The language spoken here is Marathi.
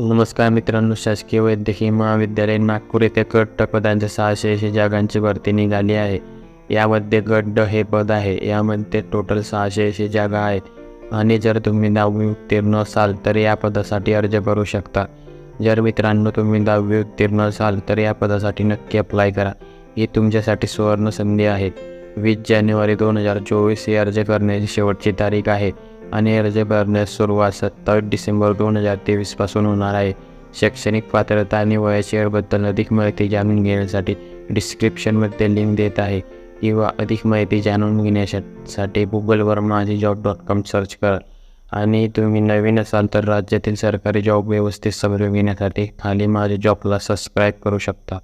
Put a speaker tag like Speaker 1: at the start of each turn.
Speaker 1: नमस्कार मित्रांनो शासकीय वैद्यकीय महाविद्यालय नागपूर येथे गट ट सहाशे ऐंशी जागांची भरती निघाली आहे. यामध्ये गट ड हे पद आहे. यामध्ये टोटल सहाशे ऐंशी जागा आहेत. आणि जर तुम्ही दहावी उत्तीर्ण असाल तर या पदासाठी अर्ज करू शकता. जर मित्रांनो तुम्ही दहावी उत्तीर्ण असाल तर या पदासाठी नक्की अप्लाय करा. ही तुमच्यासाठी सुवर्ण संधी आहे. वीस जानेवारी दोन हजार चोवीस ही अर्ज करण्याची शेवटची तारीख आहे आणि अर्ज भरण्यास सुरुवात सत्तावीस डिसेंबर दोन हजार तेवीसपासून होणार आहे. शैक्षणिक पात्रता आणि वयाची अधिक माहिती जाणून घेण्यासाठी डिस्क्रिप्शनमध्ये लिंक देत आहे. किंवा अधिक माहिती जाणून घेण्यासाठी गुगलवर माझी जॉब डॉट कॉम सर्च करा. आणि तुम्ही नवीन असाल तर राज्यातील सरकारी जॉब व्यवस्थित समजून घेण्यासाठी खाली माझ्या जॉबला सबस्क्राईब करू शकता.